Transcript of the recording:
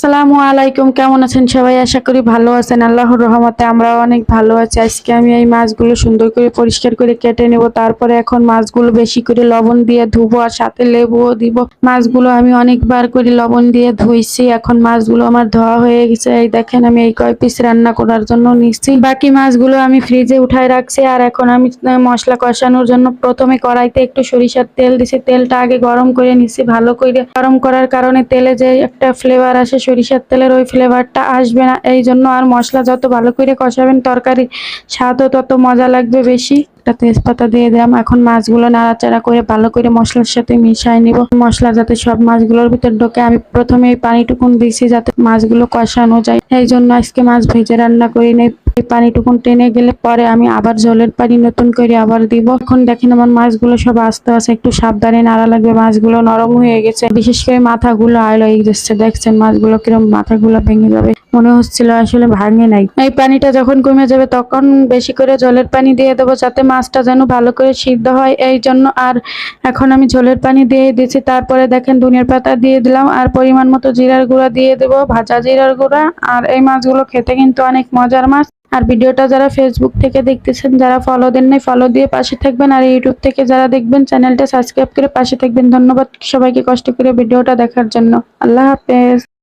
আসসালামু আলাইকুম, কেমন আছেন সবাই? আশা করি ভালো আছেন। আল্লাহর রহমতে আমরা অনেক ভালো আছি। আজকে আমি এই মাছগুলো সুন্দর করে পরিষ্কার করে কেটে নেব। তারপরে এখন মাছগুলো বেশি করে লবণ দিয়ে ধুবো আর সাথে লেবুও দিব। মাছগুলো আমি অনেকবার করে লবণ দিয়ে ধুইছি। এখন মাছগুলো আমার ধোয়া হয়ে গেছে। এই দেখেন, আমি এই কয় পিস রান্না করার জন্য নিচ্ছি। বাকি মাছগুলো আমি ফ্রিজে উঠায় রাখছি। আর এখন আমি মশলা কষানোর জন্য প্রথমে কড়াইতে একটু সরিষার তেল দিছি। তেলটা আগে গরম করে নিছি। ভালো করে গরম করার কারণে তেলে যে একটা ফ্লেভার আসে সরিষার তেলের ওই ফ্লেভারটা আসবে না। এই জন্য আর মশলা যত ভালো করে কষাবেন তরকারি স্বাদও তত মজা লাগবে বেশি। একটা তেজপাতা দিয়ে দিলাম। এখন মাছগুলো নাড়াচাড়া করে ভালো করে মশলার সাথে মিশাই নিব। মশলা যাতে সব মাছগুলোর ভিতর ঢোকে। আমি প্রথমে এই পানিটুকুন দিছি যাতে মাছগুলো কষানো যায়। এই জন্য আজকে মাছ ভেজে রান্না করি নেই। এই পানিটুকুন টেনে গেলে পরে আমি আবার জলের পানি নতুন করে আবার দিব। এখন দেখেন আমার মাছগুলো সব আস্তে আস্তে একটু সাবধানে নাড়া লাগবে। মাছগুলো নরম হয়ে গেছে। বিশেষ করে মাথাগুলো আলো হয়ে যাচ্ছে দেখছেন মাছগুলো কিরম মাথাগুলো ভেঙে যাবে। মনে হচ্ছিল আসলে ভাঙে নাই। এই পানিটা যখন কমে যাবে তখন বেশি করে জলের পানি দিয়ে দেবো যাতে মাছটা যেন ভালো করে সিদ্ধ হয়। এই জন্য আর এখন আমি ঝোলের পানি দিয়ে দিয়েছি তারপরে দেখেন ধনিয়ার পাতা দিয়ে দিলাম আর পরিমাণ মতো জিরার গুঁড়া দিয়ে দেবো, ভাজা জিরার গুঁড়া। আর এই মাছগুলো খেতে কিন্তু অনেক মজার মাছ। আর ভিডিওটা যারা ফেসবুক থেকে দেখতেছেন, যারা ফলো দেন নাই ফলো দিয়ে পাশে থাকবেন। আর ইউটিউব থেকে যারা দেখবেন চ্যানেলটা সাবস্ক্রাইব করে পাশে থাকবেন। ধন্যবাদ সবাইকে কষ্ট করে ভিডিওটা দেখার জন্য। আল্লাহ হাফেজ।